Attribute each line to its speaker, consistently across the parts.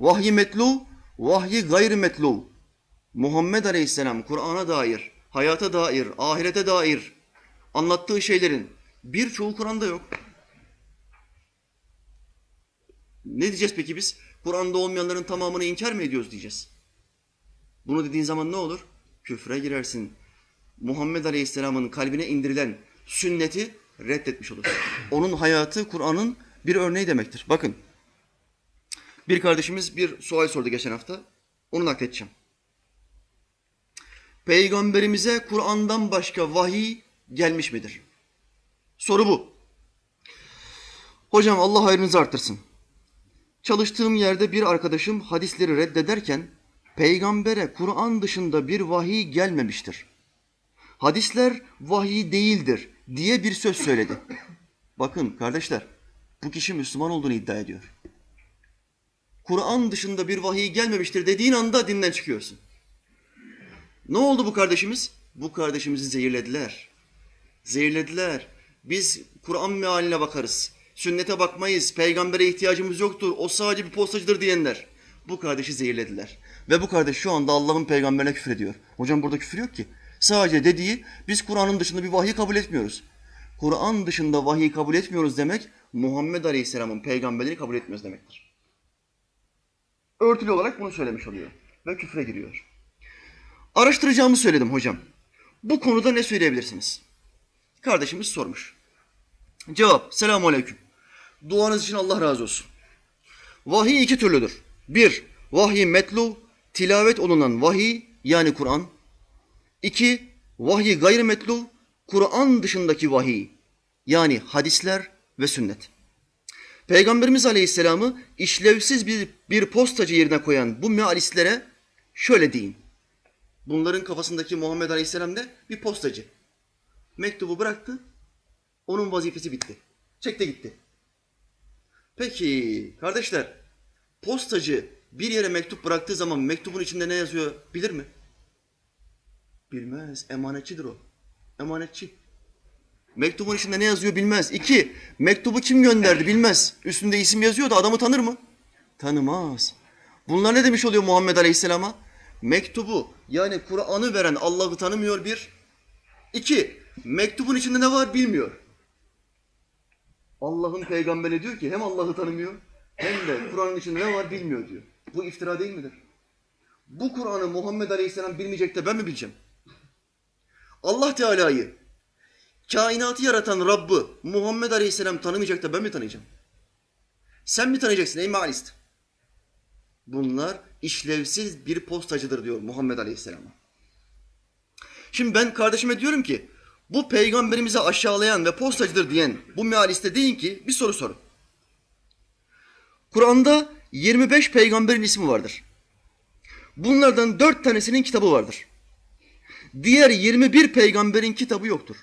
Speaker 1: Vahyi metlu, vahyi gayri metlu. Muhammed Aleyhisselam Kur'an'a dair, hayata dair, ahirete dair anlattığı şeylerin birçoğu Kur'an'da yok. Ne diyeceğiz peki biz? Kur'an'da olmayanların tamamını inkar mı ediyoruz diyeceğiz. Bunu dediğin zaman ne olur? Küfre girersin. Muhammed Aleyhisselam'ın kalbine indirilen sünneti reddetmiş olursun. Onun hayatı Kur'an'ın bir örneği demektir. Bakın. Bir kardeşimiz bir sual sordu geçen hafta. Onu nakledeceğim. Peygamberimize Kur'an'dan başka vahiy gelmiş midir? Soru bu. Hocam Allah hayrınızı arttırsın. Çalıştığım yerde bir arkadaşım hadisleri reddederken peygambere Kur'an dışında bir vahiy gelmemiştir. Hadisler vahiy değildir diye bir söz söyledi. Bakın kardeşler bu kişi Müslüman olduğunu iddia ediyor. Kur'an dışında bir vahiy gelmemiştir dediğin anda dinden çıkıyorsun. Ne oldu bu kardeşimiz? Bu kardeşimizi zehirlediler. Zehirlediler. Biz Kur'an mealine bakarız. Sünnete bakmayız. Peygambere ihtiyacımız yoktur. O sadece bir postacıdır diyenler. Bu kardeşi zehirlediler. Ve bu kardeş şu anda Allah'ın peygamberine küfür ediyor. Hocam burada küfür yok ki. Sadece dediği biz Kur'an'ın dışında bir vahiy kabul etmiyoruz. Kur'an dışında vahiy kabul etmiyoruz demek Muhammed Aleyhisselam'ın peygamberliğini kabul etmiyoruz demektir. Örtülü olarak bunu söylemiş oluyor. Ve küfre giriyor. Araştıracağımı söyledim hocam. Bu konuda ne söyleyebilirsiniz? Kardeşimiz sormuş. Cevap, selamun aleyküm. Duanız için Allah razı olsun. Vahiy iki türlüdür. Bir, vahiy metlu, tilavet olunan vahiy yani Kur'an. İki, vahiy gayri metlu, Kur'an dışındaki vahiy yani hadisler ve sünnet. Peygamberimiz Aleyhisselam'ı işlevsiz bir, bir postacı yerine koyan bu mealistlere şöyle deyin. Bunların kafasındaki Muhammed Aleyhisselam ne? Bir postacı. Mektubu bıraktı, onun vazifesi bitti. Çekti gitti. Peki kardeşler, postacı bir yere mektup bıraktığı zaman mektubun içinde ne yazıyor bilir mi? Bilmez. Emanetçidir o. Emanetçi. Mektubun içinde ne yazıyor bilmez. İki, mektubu kim gönderdi bilmez. Üstünde isim yazıyor da adamı tanır mı? Tanımaz. Bunlar ne demiş oluyor Muhammed Aleyhisselam'a? Mektubu yani Kur'an'ı veren Allah'ı tanımıyor bir. İki, mektubun içinde ne var bilmiyor. Allah'ın peygamberi diyor ki hem Allah'ı tanımıyor hem de Kur'an'ın içinde ne var bilmiyor diyor. Bu iftira değil midir? Bu Kur'an'ı Muhammed Aleyhisselam bilmeyecek de ben mi bileceğim? Allah Teala'yı, kainatı yaratan Rabb'ı Muhammed Aleyhisselam tanımayacak da ben mi tanıyacağım? Sen mi tanıyacaksın ey mealist? Bunlar işlevsiz bir postacıdır diyor Muhammed Aleyhisselam'a. Şimdi ben kardeşime diyorum ki bu peygamberimizi aşağılayan ve postacıdır diyen bu mealiste deyin ki bir soru sorun. Kur'an'da 25 peygamberin ismi vardır. Bunlardan 4 tanesinin kitabı vardır. Diğer 21 peygamberin kitabı yoktur.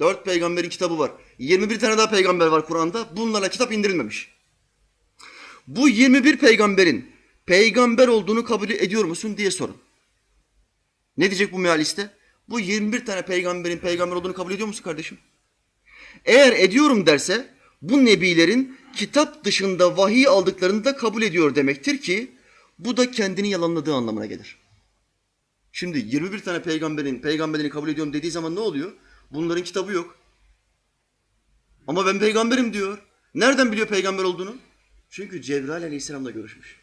Speaker 1: 4 peygamberin kitabı var. 21 tane daha peygamber var Kur'an'da. Bunlarla kitap indirilmemiş. Bu 21 peygamberin peygamber olduğunu kabul ediyor musun diye sorun. Ne diyecek bu mealiste? Bu 21 tane peygamberin peygamber olduğunu kabul ediyor musun kardeşim? Eğer ediyorum derse bu nebilerin kitap dışında vahiy aldıklarını da kabul ediyor demektir ki bu da kendini yalanladığı anlamına gelir. Şimdi 21 tane peygamberin peygamberliğini kabul ediyorum dediği zaman ne oluyor? Bunların kitabı yok. Ama ben peygamberim diyor. Nereden biliyor peygamber olduğunu? Çünkü Cebrail aleyhisselamla görüşmüş.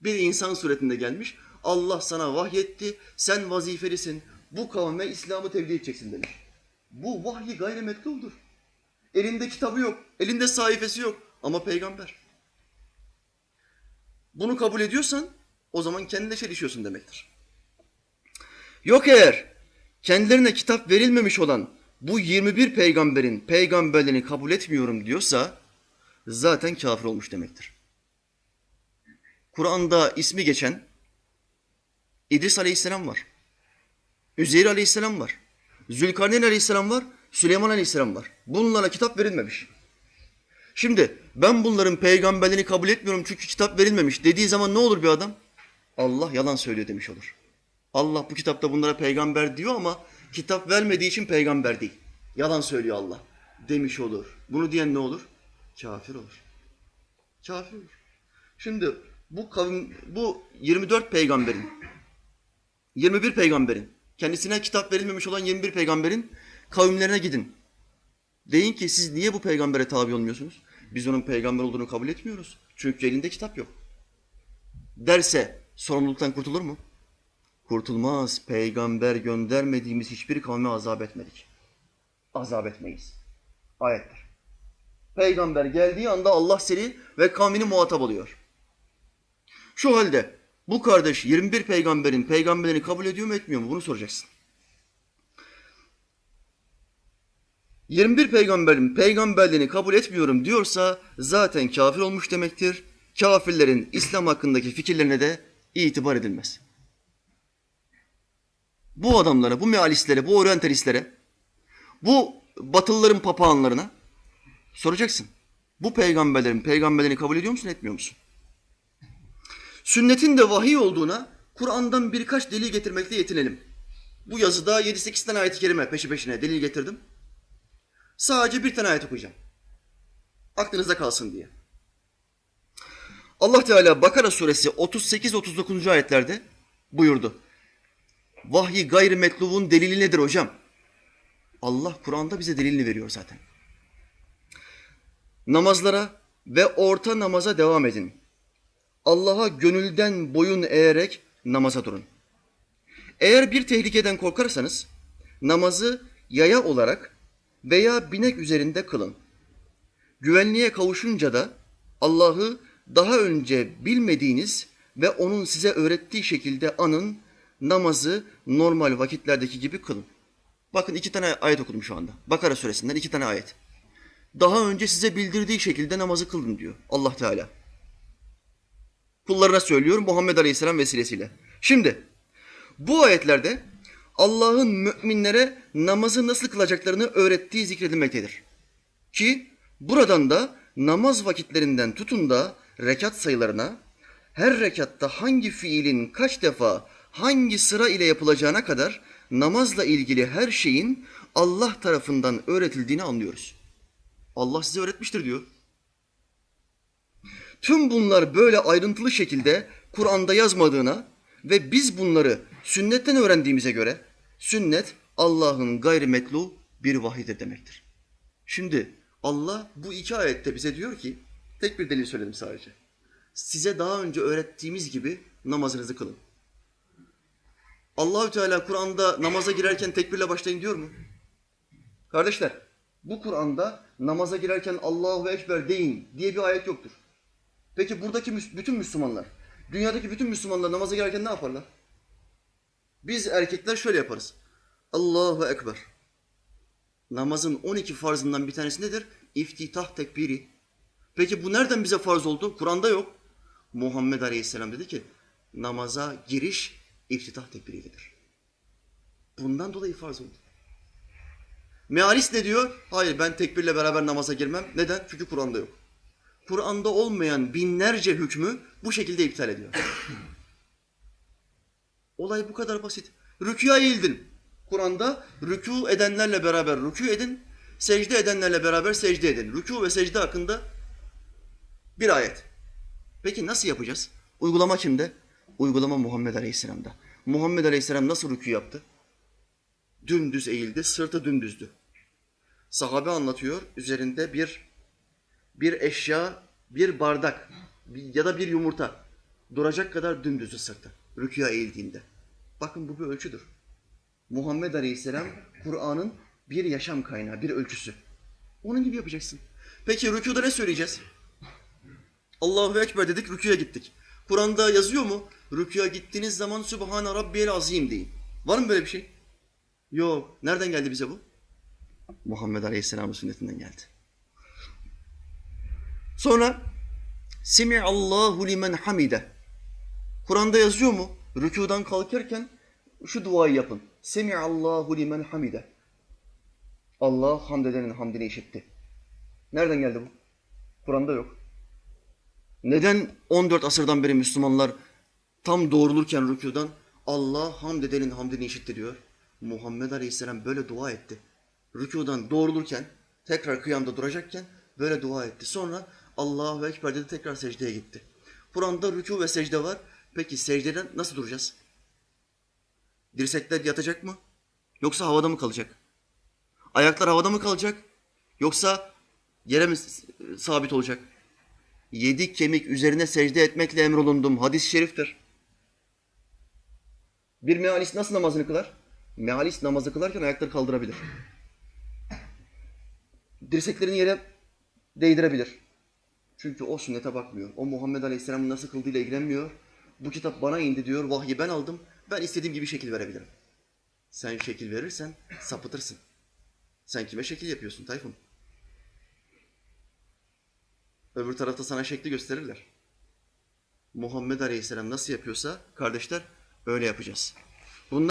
Speaker 1: Bir insan suretinde gelmiş. Allah sana vahyetti. Sen vazifelisin. Bu kavme İslam'ı tebliğ edeceksin demiş. Bu vahyi gayrimetluldur. Elinde kitabı yok. Elinde sayfası yok. Ama peygamber. Bunu kabul ediyorsan o zaman kendine çelişiyorsun demektir. Yok eğer kendilerine kitap verilmemiş olan bu 21 peygamberin peygamberliğini kabul etmiyorum diyorsa zaten kafir olmuş demektir. Kur'an'da ismi geçen İdris Aleyhisselam var. Üzeyir Aleyhisselam var. Zülkarneyn Aleyhisselam var. Süleyman Aleyhisselam var. Bunlara kitap verilmemiş. Şimdi ben bunların peygamberliğini kabul etmiyorum çünkü kitap verilmemiş dediği zaman ne olur bir adam? Allah yalan söylüyor demiş olur. Allah bu kitapta bunlara peygamber diyor ama kitap vermediği için peygamber değil. Yalan söylüyor Allah demiş olur. Bunu diyen ne olur? Kafir olur. Kafir olur. Şimdi bu kavim, bu 24 peygamberin, 21 peygamberin, kendisine kitap verilmemiş olan 21 peygamberin kavimlerine gidin. Deyin ki siz niye bu peygambere tabi olmuyorsunuz? Biz onun peygamber olduğunu kabul etmiyoruz. Çünkü elinde kitap yok. Derse sorumluluktan kurtulur mu? Kurtulmaz. Peygamber göndermediğimiz hiçbir kavme azap etmedik. Azap etmeyiz. Ayettir. Peygamber geldiği anda Allah seni ve kavmini muhatap alıyor. Şu halde bu kardeş 21 peygamberin peygamberini kabul ediyor mu etmiyor mu? Bunu soracaksın. 21 peygamberin peygamberliğini kabul etmiyorum diyorsa zaten kafir olmuş demektir. Kafirlerin İslam hakkındaki fikirlerine de itibar edilmez. Bu adamlara, bu mealistlere, bu oryantalistlere, bu batılıların papağanlarına soracaksın. Bu peygamberlerin peygamberliğini kabul ediyor musun, etmiyor musun? Sünnetin de vahiy olduğuna Kur'an'dan birkaç delil getirmekle yetinelim. Bu yazıda 7-8 tane ayet-i kerime peşi peşine delil getirdim. Sadece bir tane ayet okuyacağım. Aklınızda kalsın diye. Allah Teala Bakara suresi 38-39. ayetlerde buyurdu. Vahyi gayrimetlubun delili nedir hocam? Allah Kur'an'da bize delilini veriyor zaten. Namazlara ve orta namaza devam edin. Allah'a gönülden boyun eğerek namaza durun. Eğer bir tehlikeden korkarsanız namazı yaya olarak veya binek üzerinde kılın. Güvenliğe kavuşunca da Allah'ı daha önce bilmediğiniz ve onun size öğrettiği şekilde anın, namazı normal vakitlerdeki gibi kılın. Bakın iki tane ayet okudum şu anda. Bakara suresinden iki tane ayet. Daha önce size bildirdiği şekilde namazı kılın diyor Allah Teala. Kullarına söylüyor Muhammed Aleyhisselam vesilesiyle. Şimdi bu ayetlerde Allah'ın müminlere namazı nasıl kılacaklarını öğrettiği zikredilmektedir. Ki buradan da namaz vakitlerinden tutun da rekat sayılarına, her rekatta hangi fiilin kaç defa hangi sıra ile yapılacağına kadar namazla ilgili her şeyin Allah tarafından öğretildiğini anlıyoruz. Allah size öğretmiştir diyor. Tüm bunlar böyle ayrıntılı şekilde Kur'an'da yazmadığına ve biz bunları sünnetten öğrendiğimize göre sünnet Allah'ın gayrimetlu bir vahidir demektir. Şimdi Allah bu iki ayette bize diyor ki, tek bir delil söyledim sadece. Size daha önce öğrettiğimiz gibi namazınızı kılın. Allahü Teala Kur'an'da namaza girerken tekbirle başlayın diyor mu? Kardeşler, bu Kur'an'da namaza girerken Allahu Ekber deyin diye bir ayet yoktur. Peki buradaki bütün Müslümanlar, dünyadaki bütün Müslümanlar namaza girerken ne yaparlar? Biz erkekler şöyle yaparız. Allahu Ekber. Namazın 12 farzından bir tanesi nedir? İftitah tekbiri. Peki bu nereden bize farz oldu? Kur'an'da yok. Muhammed Aleyhisselam dedi ki namaza giriş iftitah tekbiriyledir. Bundan dolayı farz oldu. Mealist ne diyor? Hayır ben tekbirle beraber namaza girmem. Neden? Çünkü Kur'an'da yok. Kur'an'da olmayan binlerce hükmü bu şekilde iptal ediyor. Olay bu kadar basit. Rüküya eğildin. Kur'an'da rükû edenlerle beraber rükû edin, secde edenlerle beraber secde edin. Rükû ve secde hakkında bir ayet. Peki nasıl yapacağız? Uygulama kimde? Uygulama Muhammed Aleyhisselam'da. Muhammed Aleyhisselam nasıl rükû yaptı? Dümdüz eğildi, sırtı dümdüzdü. Sahabe anlatıyor, üzerinde bir bir eşya, bir bardak ya da bir yumurta duracak kadar dümdüzdü sırtı. Rükûya eğildiğinde. Bakın bu bir ölçüdür. Muhammed Aleyhisselam Kur'an'ın bir yaşam kaynağı, bir ölçüsü. Onun gibi yapacaksın. Peki rükuda ne söyleyeceğiz? Allahu Ekber dedik, rüküye gittik. Kur'an'da yazıyor mu? Rüküye gittiğiniz zaman Sübhane Rabbiyel Azim deyin. Var mı böyle bir şey? Yok. Nereden geldi bize bu? Muhammed Aleyhisselam'ın sünnetinden geldi. Sonra Semi'allahu limen hamide. Kur'an'da yazıyor mu? Rükudan kalkarken şu duayı yapın. Semi'allahu limen hamide. Allah hamd edenin hamdini işitti. Nereden geldi bu? Kur'an'da yok. Neden 14 asırdan beri Müslümanlar tam doğrulurken rükudan Allah hamd edenin hamdini işitti diyor? Muhammed Aleyhisselam böyle dua etti. Rükudan doğrulurken tekrar kıyamda duracakken böyle dua etti. Sonra Allahu Ekber dedi tekrar secdeye gitti. Kur'an'da rükû ve secde var. Peki secdeden nasıl duracağız? Dirsekler yatacak mı? Yoksa havada mı kalacak? Ayaklar havada mı kalacak? Yoksa yere mi sabit olacak? Yedi kemik üzerine secde etmekle emrolundum. Hadis-i şeriftir. Bir mealist nasıl namazını kılar? Mealist namazı kılarken ayakları kaldırabilir. Dirseklerini yere değdirebilir. Çünkü o sünnete bakmıyor. O Muhammed Aleyhisselam'ın nasıl kıldığıyla ilgilenmiyor. Bu kitap bana indi diyor. Vahyi ben aldım. Ben istediğim gibi şekil verebilirim. Sen şekil verirsen sapıtırsın. Sen kime şekil yapıyorsun Tayfun? Öbür tarafta sana şekli gösterirler. Muhammed Aleyhisselam nasıl yapıyorsa kardeşler öyle yapacağız.